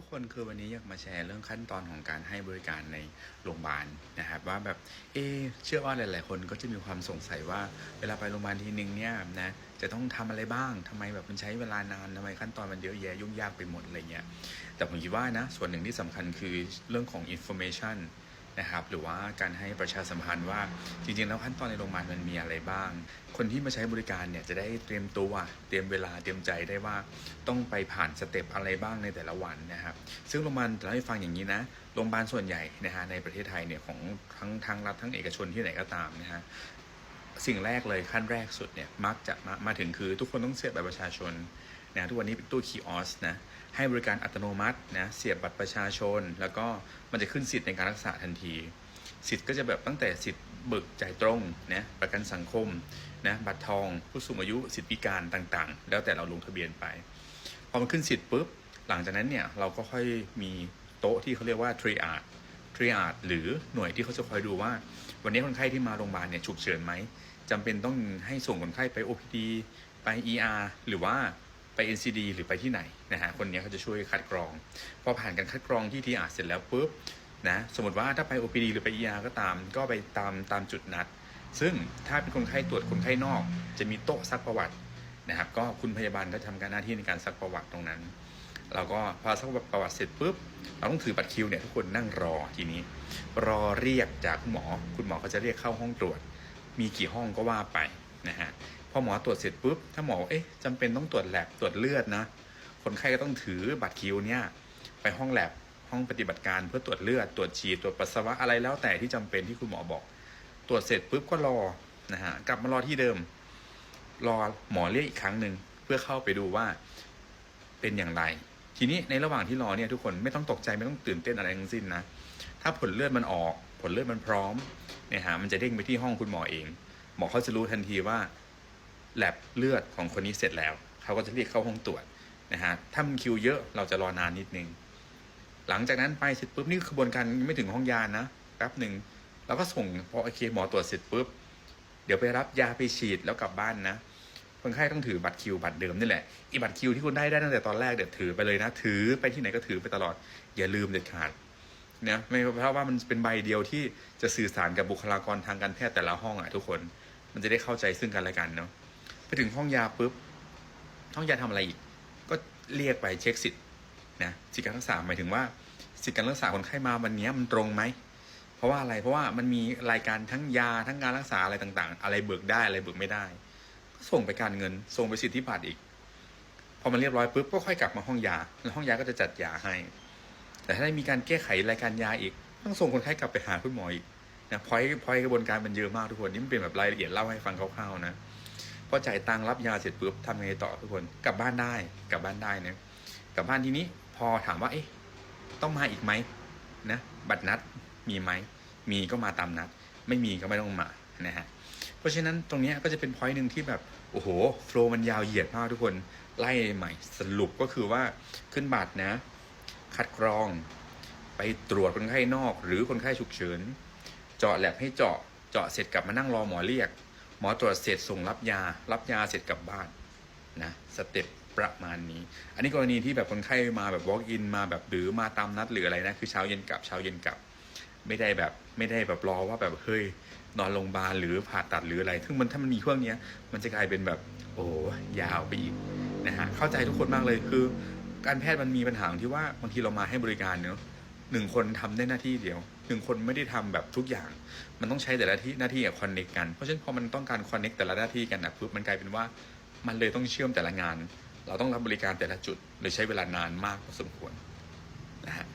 ทุกคนคือวันนี้อยากมาแชร์เรื่องขั้นตอนของการให้บริการในโรงพยาบาลนะครับว่าแบบเอเชื่อว่าหลาย ๆ คนก็จะมีความสงสัยว่าเวลาไปโรงพยาบาลทีนึงเนี่ยนะจะต้องทำอะไรบ้างทำไมแบบมันใช้เวลานานทำไมขั้นตอนมันเยอะแยะยุ่งยากไปหมดอะไรเงี้ยแต่ผมคิดว่านะส่วนหนึ่งที่สำคัญคือเรื่องของ information นะครับ หรือว่าการให้ประชาสัมพันธ์ว่าจริงๆ แล้วขั้นตอนในโรงพยาบาลมันมีอะไรบ้าง คนที่มาใช้บริการเนี่ยจะได้เตรียมตัว เตรียมเวลาเตรียมใจได้ว่าต้องไปผ่านสเต็ปอะไรบ้างในแต่ละวันนะครับ ซึ่งโรงพยาบาลจะเล่าให้ฟังอย่างนี้นะโรงพยาบาลส่วนใหญ่นะฮะในประเทศไทยเนี่ยของทั้งทางรัฐทั้งเอกชนที่ไหนก็ตามนะฮะสิ่งแรกเลยขั้นแรกสุดเนี่ยมักจะมามาถึงคือทุกคนต้องเสียบบัตรประชาชน นะทุกวันนี้เป็นตู้คีออสนะให้บริการอัตโนมัตินะเสียบบัตรประชาชน แล้วก็มันจะขึ้นสิทธิ์ในการรักษาทันที สิทธิ์ก็จะแบบตั้งแต่สิทธิ์เบิกจ่ายตรงนะประกันสังคมนะบัตรทอง ผู้สูงอายุสิทธิพิการต่างๆ แล้วแต่เราลงทะเบียนไป พอมันขึ้นสิทธิ์ปุ๊บหลังจากนั้นเนี่ยเราก็ค่อยมีโต๊ะที่เขาเรียกว่า triad triad หรือหน่วยที่เขาจะคอยดูว่า วันนี้คนไข้ที่มาโรงพยาบาลเนี่ยฉุกเฉินไหมจำเป็นต้องให้ส่งคนไข้ไป OPD ไป ER หรือว่า ไป NCD หรือไปที่ไหนนะฮะคนนี้เขาจะช่วยคัดกรอง พอผ่านการคัดกรองที่ triad เสร็จแล้วปุ๊บนะสมมติว่าถ้าไป OPD หรือไป ER ก็ตาม ก็ไปตามตามจุดนัด ซึ่งถ้าเป็นคนไข้ตรวจคนไข้นอก จะมีโต๊ะซักประวัตินะครับก็คุณพยาบาลก็ทำการหน้าที่ในการซักประวัติตรงนั้นเราก็พอซักประวัติเสร็จปุ๊บเราต้องถือบัตรคิวเนี่ยทุกคนนั่งรอทีนี้ รอเรียกจากคุณหมอ คุณหมอเขาจะเรียกเข้าห้องตรวจ มีกี่ห้องก็ว่าไปนะฮะ อหมอตรวจเสร็จปุ๊บ ถ้าหมอเอ๊ะจำเป็นต้องตรวจแลบตรวจเลือดนะ คนไข้ก็ต้องถือบัตรคิวเนี่ยไปห้องแลบห้องปฏิบัติการเพื่อตรวจเลือดตรวจฉี่ตรวจปัสสาวะอะไรแล้วแต่ที่จำเป็นที่คุณหมอบอก ตรวจเสร็จปุ๊บก็รอนะฮะกลับมารอที่เดิม รอหมอเรียกอีกครั้งหนึ่งเพื่อเข้าไปดูว่าเป็นอย่างไร ทีนี้ในระหว่างที่รอเนี่ยทุกคนไม่ต้องตกใจไม่ต้องตื่นเต้นอะไรทั้งสิ้นนะถ้าผลเลือดมันออก ผลเลือดมันพร้อมเนี่ยฮะมันจะเด้งไปที่ห้องคุณหมอเอง หมอเขาจะรู้ทันทีว่า แลบเลือดของคนนี้เสร็จแล้ว เขาก็จะเรียกเข้าห้องตรวจนะฮะถ้ามันคิวเยอะเราจะรอนานนิดนึง หลังจากนั้นไปเสร็จปุ๊บนี่คือกระบวนการไม่ถึงห้องยานะแป๊บหนึ่งเราก็ส่งพอโอเคหมอตรวจเสร็จปุ๊บเดี๋ยวไปรับยาไปฉีดแล้วกลับบ้านนะคนไข้ต้องถือบัตรคิวบัตรเดิมนี่แหละอีบัตรคิวที่คุณได้ได้ตั้งแต่ตอนแรกเดี๋ยวถือไปเลยนะถือไปที่ไหนก็ถือไปตลอด อย่าลืมเด็ดขาดนะไม่เพราะว่ามันเป็นใบเดียวที่จะสื่อสารกับบุคลากรทางการแพทย์แต่ละห้องอะทุกคน มันจะได้เข้าใจซึ่งกันและกันเนาะ ไปถึงห้องยาปุ๊บห้องยาทำอะไรอีก ก็เรียกไปเช็คสิทธิ์นะสิทธิการรักษาหมายถึงว่าสิทธิการรักษาคนไข้มาวันนี้มันตรงไหมเพราะว่าอะไรเพราะว่ามันมีรายการทั้งยาทั้งการรักษาอะไรต่างๆ อะไรเบิกได้อะไรเบิกไม่ได้ ก็ส่งไปการเงินส่งไปสิทธิบัตรอีกพอมันเรียบร้อยปุ๊บก็ค่อยกลับมาห้องยา แล้วห้องยาก็จะจัดยาให้ แต่ถ้าได้มีการแก้ไขรายการยาอีกต้องส่งคนไข้กลับไปหาคุณหมออีกนะพอยพอยกระบวนการมันเยอะมากทุกคนนี่มันเป็นแบบรายละเอียดเล่าให้ฟังคร่าวๆนะ พอจ่ายตังรับยาเสร็จปุ๊บทำไงต่อทุกคนกลับบ้านได้กลับบ้านได้นะกลับบ้านทีนี้พอถามว่าเอ๊ะต้องมาอีกไหมนะบัตรนัดมีไหมมีก็มาตามนัด ไม่มีก็ไม่ต้องมานะฮะเพราะฉะนั้นตรงนี้ก็จะเป็นพอยต์หนึ่งที่แบบโอ้โหโฟล์มันยาวเหยียดมากทุกคนไล่ใหม่สรุปก็คือว่าขึ้นบัตรนะ คัดกรอง ไปตรวจคนไข้นอก หรือคนไข้ฉุกเฉิน เจาะแลบให้เจาะเจาะเสร็จกลับมานั่งรอหมอเรียก หมอตรวจเสร็จส่งรับยา รับยาเสร็จกลับบ้านนะสเต็ปประมาณนี้ อันนี้กรณีที่แบบคนไข้มาแบบ walk in มาแบบหรือมาตามนัดหรืออะไรนะคือเช้าเย็นกลับเช้าเย็นกลับ ไม่ได้แบบไม่ได้แบบรอว่าแบบเฮ้ยนอนโรงพยาบาลหรือผ่าตัดหรืออะไรซึ่งมันถ้ามันมีช่วงเนี้ยมันจะกลายเป็นแบบโอ้ยาวไปอีกนะฮะเข้าใจทุกคนมากเลยคือ การแพทย์มันมีปัญหาที่ว่าบางทีเรามาให้บริการเนาะหนึ่งคนทำได้หน้าที่เดียว หนึ่งคนไม่ได้ทำแบบทุกอย่าง มันต้องใช้แต่ละที่หน้าที่กับคอนเน็กกัน เพราะฉะนั้นพอมันต้องการคอนเน็กแต่ละหน้าที่กันนะปุ๊บมันกลายเป็นว่ามันเลยต้องเชื่อมแต่ละงาน เราต้องรับบริการแต่ละจุดเลยใช้เวลานานมากพอสมควรนะฮะ